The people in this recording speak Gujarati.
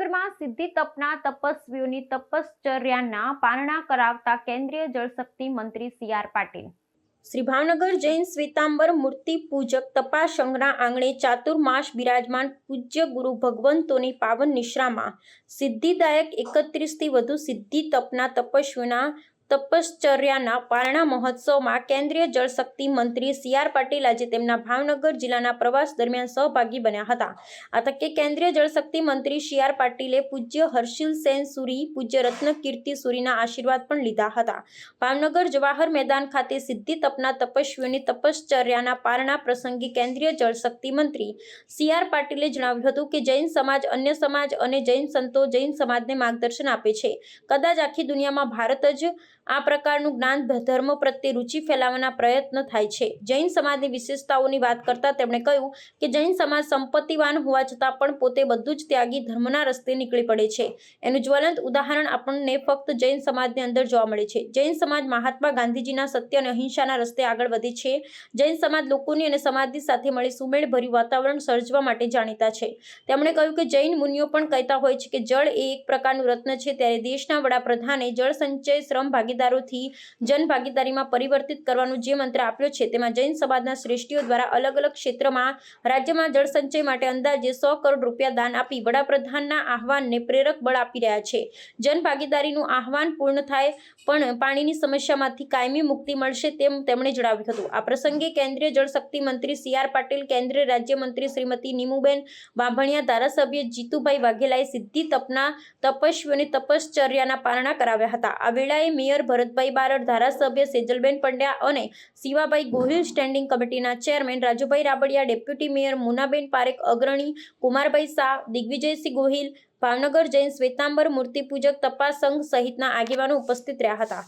સિદ્ધિ તપના તપસ્વીઓની તપશ્ચર્યાના પારણા કરાવતા કેન્દ્રીય જળશક્તિ મંત્રી સી આર પાટીલ. શ્રી ભાવનગર જૈન શ્વેતાંબર મૂર્તિ પૂજક તપાસંગના આંગણે ચાતુર્માસ બિરાજમાન પૂજ્ય ગુરુ ભગવંતોની પાવન નિશ્રામાં સિદ્ધિદાયક એકત્રીસથી વધુ સિદ્ધિ તપના તપસ્વીઓના તપશ્ચર્યાના પારણા મહોત્સવમાં કેન્દ્રીય જળશક્તિ મંત્રી સી આર પાટીલ આજે તેમના ભાવનગર જિલ્લાના પ્રવાસ દરમિયાન સહભાગી બન્યા હતા. આ તકે કેન્દ્રીય જળશક્તિ મંત્રી સી આર પાટીલે પૂજ્ય હર્ષિલ સેન સુરી, પૂજ્ય રત્ન કીર્તિ સુરીના આશીર્વાદ પણ લીધા હતા. ભાવનગર જવાહર મેદાન ખાતે સિદ્ધિ તપના તપસ્વીઓની તપશ્ચર્યાના પારણા પ્રસંગે કેન્દ્રીય જળશક્તિ મંત્રી સી આર પાટીલે જણાવ્યું હતું કે જૈન સમાજ અન્ય સમાજ અને જૈન સંતો જૈન સમાજને માર્ગદર્શન આપે છે. કદાચ આખી દુનિયામાં ભારત જ આ પ્રકારનું જ્ઞાન ધર્મ પ્રત્યે રુચિ ફેલાવવાના પ્રયત્ન થાય છે. જૈન સમાજની વિશેષતાઓની વાત કરતા તેમણે કહ્યું કે જૈન સમાજ સંપત્તિવાન હોવા છતાં પણ પોતે બધું જ ત્યાગી ધર્મના રસ્તે નીકળી પડે છે. એનું જ્વલંત ઉદાહરણ આપણને ફક્ત જૈન સમાજની અંદર જોવા મળે છે. જૈન સમાજ મહાત્મા ગાંધીજીના સત્ય અને અહિંસાના રસ્તે આગળ વધે છે. જૈન સમાજ લોકોની અને સમાજની સાથે મળી સુમેળભર્યું વાતાવરણ સર્જવા માટે જાણીતા છે. તેમણે કહ્યું કે જૈન મુનિઓ પણ કહેતા હોય છે કે જળ એ એક પ્રકારનું રત્ન છે. ત્યારે દેશના વડાપ્રધાને જળ સંચય શ્રમ ભાગીદારોથી જન ભાગીદારીમાં પરિવર્તિત કરવાનું જે મંત્ર આપ્યો છે, તેમાં જૈન સમાજના શ્રેષ્ઠીઓ દ્વારા અલગ અલગ ક્ષેત્રમાં રાજ્યમાં જળસંચય માટે અંદાજે સો કરોડ રૂપિયા દાન આપી વડાપ્રધાનના આહવાનને પ્રેરક બળ આપી રહ્યા છે. જન ભાગીદારીનું આહવાન પૂર્ણ થાય પણ પાણીની સમસ્યામાંથી કાયમી મુક્તિ મળશે તેમ તેમણે જણાવ્યું હતું. આ પ્રસંગે કેન્દ્રીય જળશક્તિ મંત્રી સી આર પાટીલ, કેન્દ્રીય રાજ્યમંત્રી શ્રીમતી નીમુબેન બાંભણિયા, ધારાસભ્ય જીતુભાઈ વાઘેલાએ સિદ્ધિ તપના તપસ્વીઓની તપશ્ચર્યાના પારણા કરાવ્યા હતા. આ વેળાએ મેયર ભરતભાઈ બારડ, ધારાસભ્ય સેજલબેન પંડ્યા અને શિવાભાઈ ગોહિલ સ્ટેન્ડિંગ કમિટીના chairman Rajubhai Rabadiya deputy mayor Munaben Parekh, અગ્રણી કુમારભાઈ શાહ, દિગ્વિજયસિંહ ગોહિલ, ભાવનગર જૈન શ્વેતાંબર મૂર્તિપૂજક તપાસ સંઘ સહિતના આગેવાનો ઉપસ્થિત રહ્યા હતા.